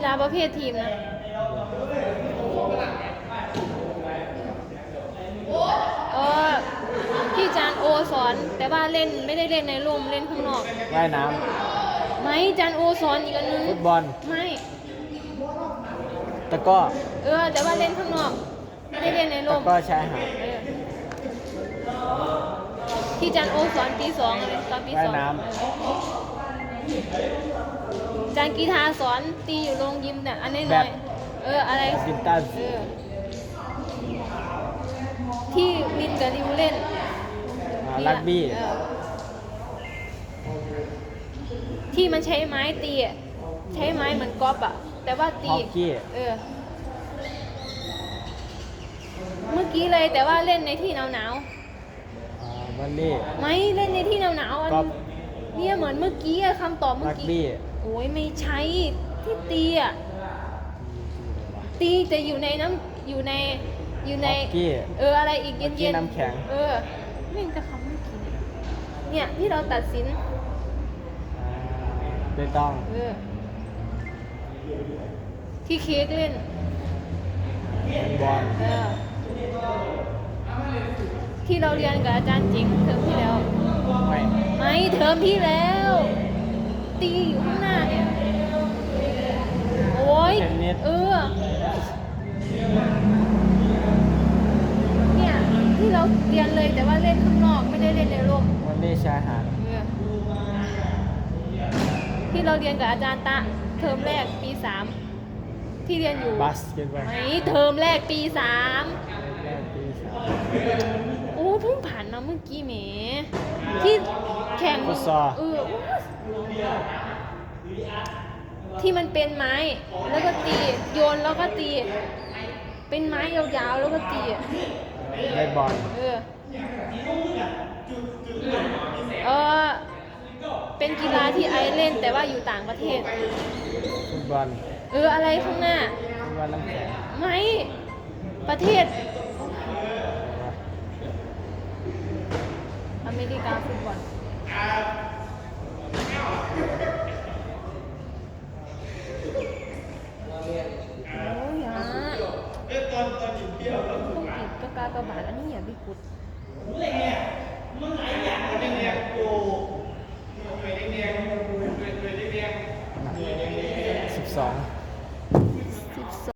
กีฬาประเภททีมนะเออพี่จานโอสอนแต่ว่าเล่นไม่ได้เล่นในร่มเล่นข้างนอกว่ายน้ไม่จานโอสอนอีกอันนึงำฟุตบอลไม่ ตะกร้อเออ แต่ว่าเล่นข้างนอก ไม่ได้เล่นในตะร่มกร้อชายหาดเออที่จันโอสอนปีสองเลยตอนปีสองว่ายน้เออ จานกีฬาสอนตีอยู่โรงยิมเนี่ยอันนี้หแบน่บอยเอออะไรแบดมินตัน เออที่ลินกับริวเล่นอ่านี่รัแหกละบี้เออที่มันใช้ไม้ตีอะใช้ไม้เหมือนกอล์ฟอะแต่ว่าตีฮอกกี้ เออ เมื่อกี้เลยแต่ว่าเล่นในที่หนาวหนาวอ่าบัลเล่ๆไม่เล่นในที่หนาวหนาวๆอันกอล์ฟ เนี่ยเหมือนเมื่อกี้อะคำตอบเมื่รัอกกี้บี้โอ้ยไม่ใช่ที่ตีอะตีจะอยู่ในน้ำอยู่ในอยู่ใน ฮอกกี้ เอออะไรอีกเย็นฮอกกี้เย็นน้ำแข็ง เออเล่นจะคำเมื่อกี้เนี่ยที่เราตัดสิน อ่าเปตองเออ ที่เค้กเล่นแฮนด์บอลเออ ที่เราเรียนกับอาจารย์จิงเทอมที่แล้วไม่ไม่เทอมที่แล้ว ตีอยู่ข้างหน้าเนี่ย โอ้ยเทนนิสเออ เนี่ย ที่เราเรียนเลยแต่ว่าเล่นข้างนอกไม่ได้เล่นในร่มบัลเล่ชายหาดเออที่เราเรียนกับอาจารย์ตะ เทอมแรกปีสามที่เรียนอยู่บาสเกตบอลไม่เทอมแรกปีสาม แรกปีสาม แข่งฟุตซอล เออที่มันเป็นไม้ แล้วก็ตีโยนแล้วก็ตี เป็นไม้ยาวๆแล้วก็ตีอะเบสบอลเออเออเป็นกีฬาที่ไอซ์เล่นแต่ว่าอยู่ต่างประเทศ ฟุตบอลเอออะไรข้างหน้า ฟุตบอลน้ำแข็ง ไม่ ประเทศ อเมริกาฟุตบอล โอ้ยอะตอนตอนอยู่เที่ยวต้อง กินก็กากระบาดอันนี้อย่าไปกุดสิบสอง